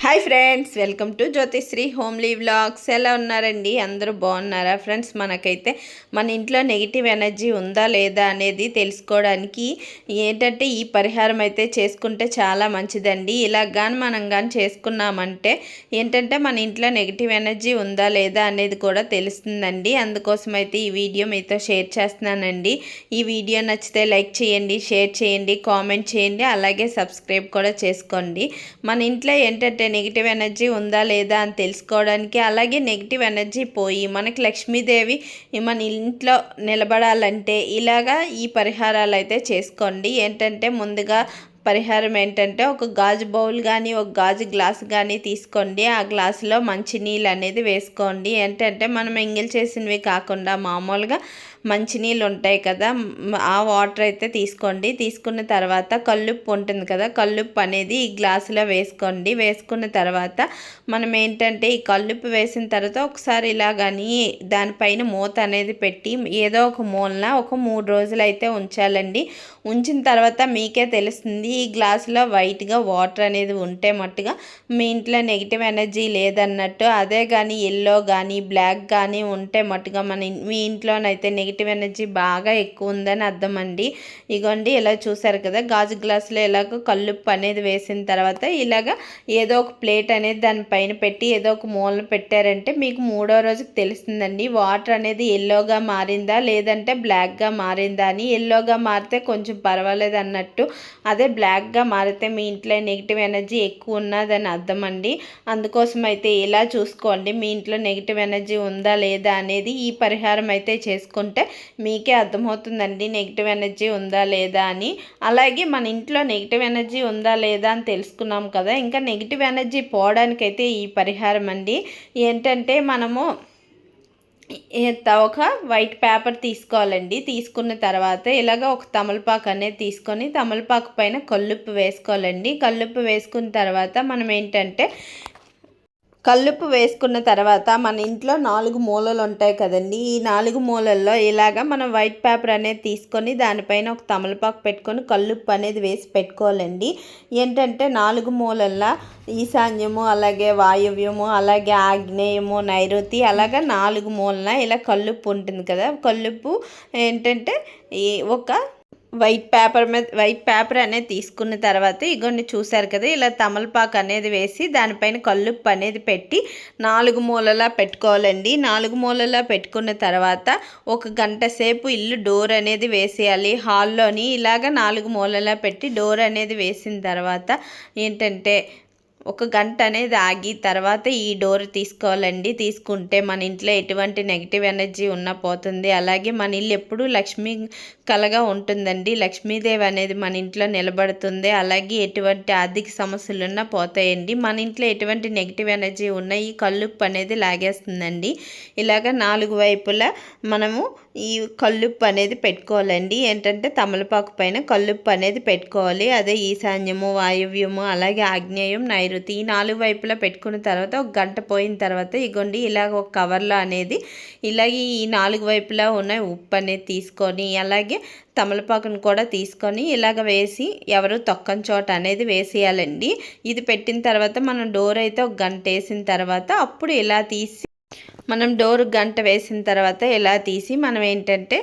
Hi friends welcome to Jyothisri homely vlogs. ఎలా ఉన్నారండి? అందరూ బాగున్నారా? ఫ్రెండ్స్ మనకైతే మన ఇంట్లో నెగిటివ్ ఎనర్జీ ఉందా లేదా అనేది తెలుసుకోవడానికి ఏంటంటే ఈ పరిహారం అయితే చేసుకుంటే చాలా మంచిదండి. ఇలా కానీ మనం కానీ చేసుకున్నామంటే ఏంటంటే మన ఇంట్లో నెగిటివ్ ఎనర్జీ ఉందా లేదా అనేది కూడా తెలుస్తుందండి. అందుకోసం అయితే ఈ వీడియో మీతో షేర్ చేస్తున్నానండి. ఈ వీడియో నచ్చితే లైక్ చేయండి షేర్ చేయండి కామెంట్ చేయండి అలాగే సబ్స్క్రైబ్ కూడా చేసుకోండి. మన ఇంట్లో ఏంటంటే నెగిటివ్ ఎనర్జీ ఉందా లేదా అని తెలుసుకోవడానికి అలాగే నెగిటివ్ ఎనర్జీ పోయి మనకి లక్ష్మీదేవి మన ఇంట్లో నిలబడాలంటే ఇలాగా ఈ పరిహారాలు అయితే చేసుకోండి. ఏంటంటే ముందుగా పరిహారం ఏంటంటే ఒక గాజు బౌల్ కానీ ఒక గాజు గ్లాస్ కానీ తీసుకోండి. ఆ గ్లాసులో మంచినీళ్ళు అనేది వేసుకోండి. ఏంటంటే మనం ఎంగిల్ చేసినవి కాకుండా మామూలుగా మంచినీళ్ళు ఉంటాయి కదా ఆ వాటర్ అయితే తీసుకోండి. తీసుకున్న తర్వాత కల్లుప్పు ఉంటుంది కదా కల్లుప్పు అనేది ఈ గ్లాసులో వేసుకోండి. వేసుకున్న తర్వాత మనం ఏంటంటే ఈ కల్లుప్పు వేసిన తర్వాత ఒకసారి ఇలా కానీ దానిపైన మూత అనేది పెట్టి ఏదో ఒక మూలన ఒక మూడు రోజులు అయితే ఉంచాలండి. ఉంచిన తర్వాత మీకే తెలుస్తుంది ఈ గ్లాసులో వైట్గా వాటర్ అనేది ఉంటే మట్టుగా మీ ఇంట్లో నెగిటివ్ ఎనర్జీ లేదన్నట్టు. అదే కానీ ఎల్లో కానీ బ్లాక్ కానీ ఉంటే మట్టుగా మన మీ ఇంట్లోనైతే నెగిటివ్ నెగిటివ్ ఎనర్జీ బాగా ఎక్కువ ఉందని అర్థం అండి ఇగోండి ఇలా చూసారు కదా గాజు గ్లాసులో ఇలాగ కల్లుప్పు అనేది వేసిన తర్వాత ఇలాగ ఏదో ఒక ప్లేట్ అనేది దానిపైన పెట్టి ఏదో ఒక మూలన పెట్టారంటే మీకు మూడో రోజుకి తెలుస్తుందండి. వాటర్ అనేది ఎల్లోగా మారిందా లేదంటే బ్లాక్గా మారిందా అని. ఎల్లోగా మారితే కొంచెం పర్వాలేదు అన్నట్టు. అదే బ్లాక్గా మారితే మీ ఇంట్లో నెగిటివ్ ఎనర్జీ ఎక్కువ ఉన్నదని అర్థం అండి అందుకోసం అయితే ఇలా చూసుకోండి మీ ఇంట్లో నెగిటివ్ ఎనర్జీ ఉందా లేదా అనేది ఈ పరిహారం అయితే చేసుకుంటే మీకే అర్థమవుతుందండి నెగిటివ్ ఎనర్జీ ఉందా లేదా అని. అలాగే మన ఇంట్లో నెగిటివ్ ఎనర్జీ ఉందా లేదా అని తెలుసుకున్నాం కదా. ఇంకా నెగిటివ్ ఎనర్జీ పోవడానికైతే ఈ పరిహారం అండి. ఏంటంటే మనము ఒక వైట్ పేపర్ తీసుకోవాలండి. తీసుకున్న తర్వాత ఇలాగ ఒక తమలపాకు అనేది తీసుకొని తమలపాకు పైన కల్లుప్పు వేసుకోవాలండి. కల్లుప్పు వేసుకున్న తర్వాత మనం ఏంటంటే కల్లుప్పు వేసుకున్న తర్వాత మన ఇంట్లో నాలుగు మూలలు ఉంటాయి కదండి. ఈ నాలుగు మూలల్లో ఇలాగా మనం వైట్ పేపర్ అనేది తీసుకొని దానిపైన ఒక తమలపాకు పెట్టుకొని కల్లుప్పు అనేది వేసి పెట్టుకోవాలండి. ఏంటంటే నాలుగు మూలల్లో ఈశాన్యము అలాగే వాయువ్యము అలాగే ఆగ్నేయము నైరుతి అలాగే నాలుగు మూలన ఇలా కల్లుప్పు ఉంటుంది కదా. కల్లుప్పు ఏంటంటే ఒక వైట్ పేపర్ మీద వైట్ పేపర్ అనేది తీసుకున్న తర్వాత ఇగోండి చూసారు కదా ఇలా తమలపాకు అనేది వేసి దానిపైన కల్లుప్పు అనేది పెట్టి నాలుగు మూలలా పెట్టుకోవాలండి. నాలుగు మూలలా పెట్టుకున్న తర్వాత ఒక గంట సేపు ఇల్లు డోర్ అనేది వేసేయాలి. హాల్లోని ఇలాగ నాలుగు మూలలా పెట్టి డోర్ అనేది వేసిన తర్వాత ఏంటంటే ఒక గంట అనేది ఆగి తర్వాత ఈ డోర్ తీసుకోవాలండి. తీసుకుంటే మన ఇంట్లో ఎటువంటి నెగిటివ్ ఎనర్జీ ఉన్నా పోతుంది. అలాగే మన ఇల్లు ఎప్పుడూ లక్ష్మీ కలగా ఉంటుందండి. లక్ష్మీదేవి అనేది మన ఇంట్లో నిలబడుతుంది. అలాగే ఎటువంటి ఆర్థిక సమస్యలు ఉన్నా పోతాయండి. మన ఇంట్లో ఎటువంటి నెగిటివ్ ఎనర్జీ ఉన్నా ఈ కల్లుప్పు అనేది లాగేస్తుందండి. ఇలాగ నాలుగు వైపులా మనము ఈ కల్లుప్పు అనేది పెట్టుకోవాలండి. ఏంటంటే తమలపాకు పైన కల్లుప్పు అనేది పెట్టుకోవాలి. అదే ఈశాన్యము వాయువ్యము అలాగే ఆగ్నేయం నైరుతి ఈ నాలుగు వైపులా పెట్టుకున్న తర్వాత ఒక గంట పోయిన తర్వాత ఇగోండి ఇలాగ ఒక కవర్లో అనేది ఇలాగే ఈ నాలుగు వైపులా ఉన్న ఉప్పు అనేది తీసుకొని అలాగే తమలపాకును కూడా తీసుకొని ఇలాగ వేసి ఎవరు తొక్కని చోట అనేది వేసేయాలండి. ఇది పెట్టిన తర్వాత మనం డోర్ అయితే ఒక గంట వేసిన తర్వాత అప్పుడు ఇలా తీసి మనం డోర్ గంట వేసిన తర్వాత ఎలా తీసి మనం ఏంటంటే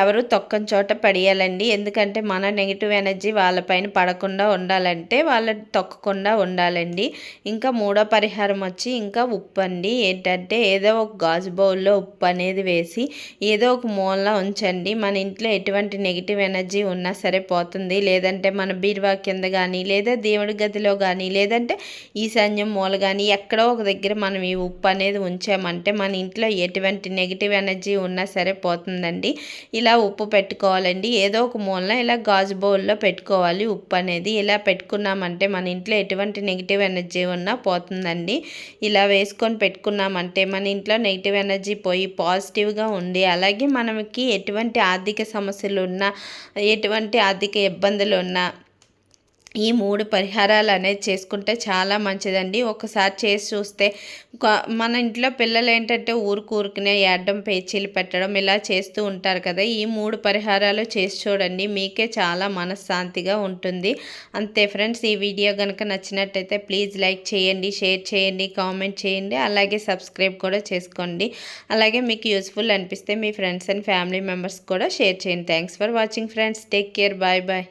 ఎవరు తొక్కని చోట పడేయాలండి. ఎందుకంటే మన నెగిటివ్ ఎనర్జీ వాళ్ళపైన పడకుండా ఉండాలంటే వాళ్ళ తొక్కకుండా ఉండాలండి. ఇంకా మూడో పరిహారం వచ్చి ఇంకా ఉప్పు అండి. ఏంటంటే ఏదో ఒక గాజు బౌల్లో ఉప్పు అనేది వేసి ఏదో ఒక మూల ఉంచండి. మన ఇంట్లో ఎటువంటి నెగిటివ్ ఎనర్జీ ఉన్నా సరే పోతుంది. లేదంటే మన బీరువా కింద కానీ లేదా దేవుడి గదిలో కానీ లేదంటే ఈశాన్యం మూల కానీ ఎక్కడో ఒక దగ్గర మనం ఈ ఉప్పు అనేది ఉంచాము అంటే మన ఇంట్లో ఎటువంటి నెగిటివ్ ఎనర్జీ ఉన్నా సరే పోతుందండి. ఇలా ఉప్పు పెట్టుకోవాలండి. ఏదో ఒక మూలన ఇలా గాజు బౌల్లో పెట్టుకోవాలి ఉప్పు అనేది. ఇలా పెట్టుకున్నామంటే మన ఇంట్లో ఎటువంటి నెగిటివ్ ఎనర్జీ ఉన్నా పోతుందండి. ఇలా వేసుకొని పెట్టుకున్నామంటే మన ఇంట్లో నెగిటివ్ ఎనర్జీ పోయి పాజిటివ్గా ఉండి అలాగే మనకి ఎటువంటి ఆర్థిక సమస్యలు ఉన్నా ఎటువంటి ఆర్థిక ఇబ్బందులు ఉన్నా ఈ మూడు పరిహారాలు అనేది చేసుకుంటే చాలా మంచిదండి. ఒకసారి చేసి చూస్తే మన ఇంట్లో పిల్లలు ఏంటంటే ఊరుకు ఊరుకునే ఏడడం పేచీలు పెట్టడం ఇలా చేస్తూ ఉంటారు కదా. ఈ మూడు పరిహారాలు చేసి చూడండి మీకే చాలా మనశ్శాంతిగా ఉంటుంది. అంతే ఫ్రెండ్స్ ఈ వీడియో కనుక నచ్చినట్టయితే ప్లీజ్ లైక్ చేయండి షేర్ చేయండి కామెంట్ చేయండి అలాగే సబ్స్క్రైబ్ కూడా చేసుకోండి. అలాగే మీకు యూస్ఫుల్ అనిపిస్తే మీ ఫ్రెండ్స్ అండ్ ఫ్యామిలీ మెంబర్స్ కూడా షేర్ చేయండి. Thanks for watching friends. Take care. Bye bye.